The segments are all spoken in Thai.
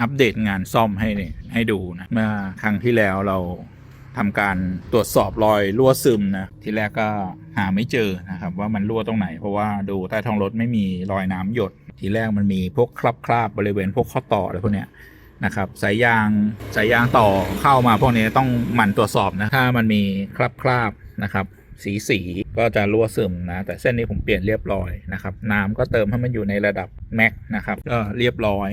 อัปเดตงานซ่อมให้ให้ดูนะเมื่อครั้งที่แล้วเราทำการตรวจสอบรอยรั่วซึมนะทีแรกก็หาไม่เจอนะครับว่ามันรั่วตรงไหน เพราะว่าดูใต้ท้องรถไม่มีรอยน้ำหยด ทีแรกมันมีพวกคราบคราบบริเวณพวกข้อต่ออะไรพวกเนี้ยนะครับสายยางสายยางต่อเข้ามาพวกนี้ต้องหมั่นตรวจสอบนะถ้ามันมีคราบคราบนะครับสีสีก็จะรั่วซึมนะ แต่เส้นนี้ผมเปลี่ยนเรียบร้อยนะครับ น้ำก็เติมให้มันอยู่ในระดับแม็กนะครับก็เรียบร้อย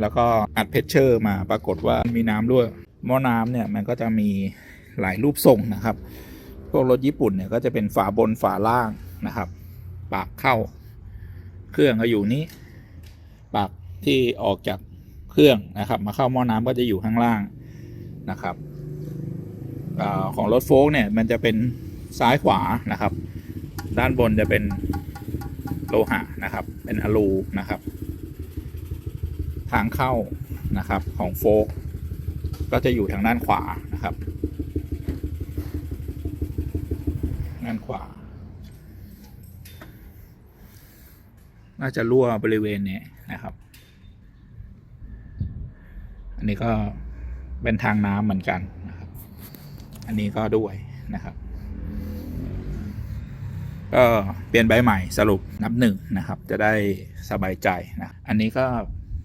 แล้วก็อัดเพชเชอร์มาปรากฏว่ามีน้ำรั่วหม้อน้ำเนี่ยมันก็จะมีหลายรูปทรงนะครับ พวกรถญี่ปุ่นเนี่ยก็จะเป็นฝาบนฝาล่างนะครับ ปากเข้า เครื่องก็อยู่นี้ ปากที่ออกจากเครื่องนะครับ มาเข้าหม้อน้ำก็จะอยู่ข้างล่างนะครับอของรถโฟล์กเนี่ยมันจะเป็นซ้ายขวานะครับ ด้านบนจะเป็นโลหะนะครับ เป็นอลูนะครับ ทางเข้านะครับ ของโฟล์กก็จะอยู่ทางด้านขวานะครับด้านขวา น่าจะรั่วบริเวณนี้นะครับ อันนี้ก็เป็นทางน้ำเหมือนกันนะครับ อันนี้ก็ด้วยนะครับ ก็เปลี่ยนใบใหม่สรุปนับหนึ่งนะครับ จะได้สบายใจนะ อันนี้ก็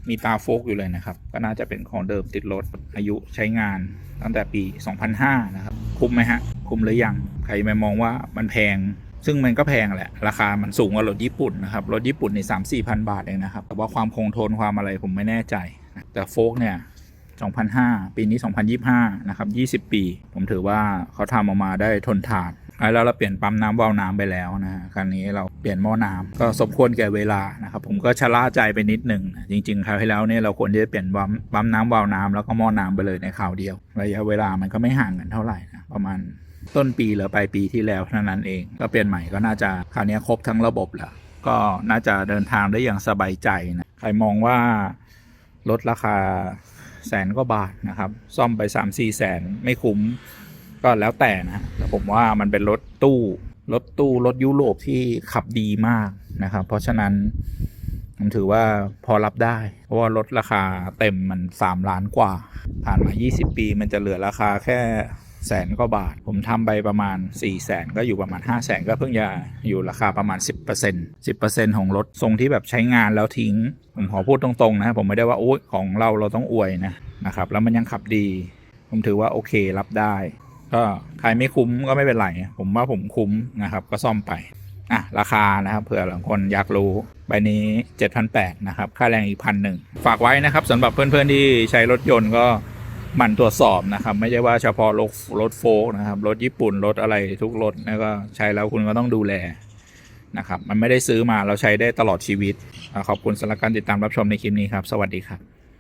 มีตาโฟกอยู่เลยนะครับ ก็น่าจะเป็นของเดิมติดรถอายุใช้งานตั้งแต่ปี 2005 นะครับ คุ้มไหมฮะ คุ้มหรือยัง ใครไม่มองว่ามันแพง ซึ่งมันก็แพงแหละ ราคามันสูงกว่ารถญี่ปุ่นนะครับ รถญี่ปุ่นในสามสี่พันบาทเองนะครับ แต่ว่าความคงทนความอะไรผมไม่แน่ใจ แต่โฟกเนี่ย2005 ปีนี้ 2025 นะครับ 20 ปี ผมถือว่าเขาทำออกมาได้ทนทาน แล้วเราเปลี่ยนปั๊มน้ำวาล์วน้ำไปแล้วนะครั้งนี้เราเปลี่ยนหม้อน้ำก็สมควรแก่เวลานะครับผมก็ชะล่าใจไปนิดหนึ่งจริงๆคราวที่แล้วเนี่ยเราควรที่จะเปลี่ยนปั๊มปั๊มน้ำวาล์วน้ำแล้วก็หม้อน้ำไปเลยในคราวเดียวระยะเวลามันก็ไม่ห่างกันเท่าไหร่นะประมาณต้นปีหรือปลายปีที่แล้วเท่านั้นเอง ก็เปลี่ยนใหม่ก็น่าจะคราวนี้ครบทั้งระบบแล้วก็น่าจะเดินทางได้อย่างสบายใจนะใครมองว่าลดราคาแสนกว่าบาทนะครับ ซ่อมไป 3 4 แสนไม่คุ้ม ก็แล้วแต่นะแต่ผมว่ามันเป็นรถตู้รถตู้รถยุโรปที่ขับดีมากนะครับ เพราะฉะนั้นผมถือว่าพอรับได้ เพราะว่ารถราคาเต็มมัน 3 ล้านกว่า ผ่านมา 20 ปีมันจะเหลือราคาแค่แสนกว่าบาท ผมทำไปประมาณ4แสนก็อยู่ประมาณ5แสนก็เพิ่งจะอยู่ราคาประมาณ 10% 10%ของรถทรงที่แบบใช้งานแล้วทิ้ง ผมขอพูดตรงๆนะผมไม่ได้ว่าโอ้ยของเราเราต้องอวยนะนะครับแล้วมันยังขับดี ผมถือว่าโอเครับได้ ก็ใครไม่คุ้มก็ไม่เป็นไร ผมว่าผมคุ้มนะครับ ก็ซ่อมไป อะ ราคานะครับเผื่อหลายคนอยากรู้ใบนี้ 7,800นะครับ ค่าแรงอีกพันหนึ่งฝากไว้นะครับสำหรับเพื่อนๆที่ใช้รถยนต์ก็หมั่นตรวจสอบนะครับ ไม่ใช่ว่าเฉพาะรถรถโฟกนะครับ รถญี่ปุ่น รถอะไรทุกรถนะก็ใช้แล้วคุณก็ต้องดูแลนะครับ มันไม่ได้ซื้อมาเราใช้ได้ตลอดชีวิต ขอบคุณสำหรับการติดตามรับชมในคลิปนี้ครับ สวัสดีครับ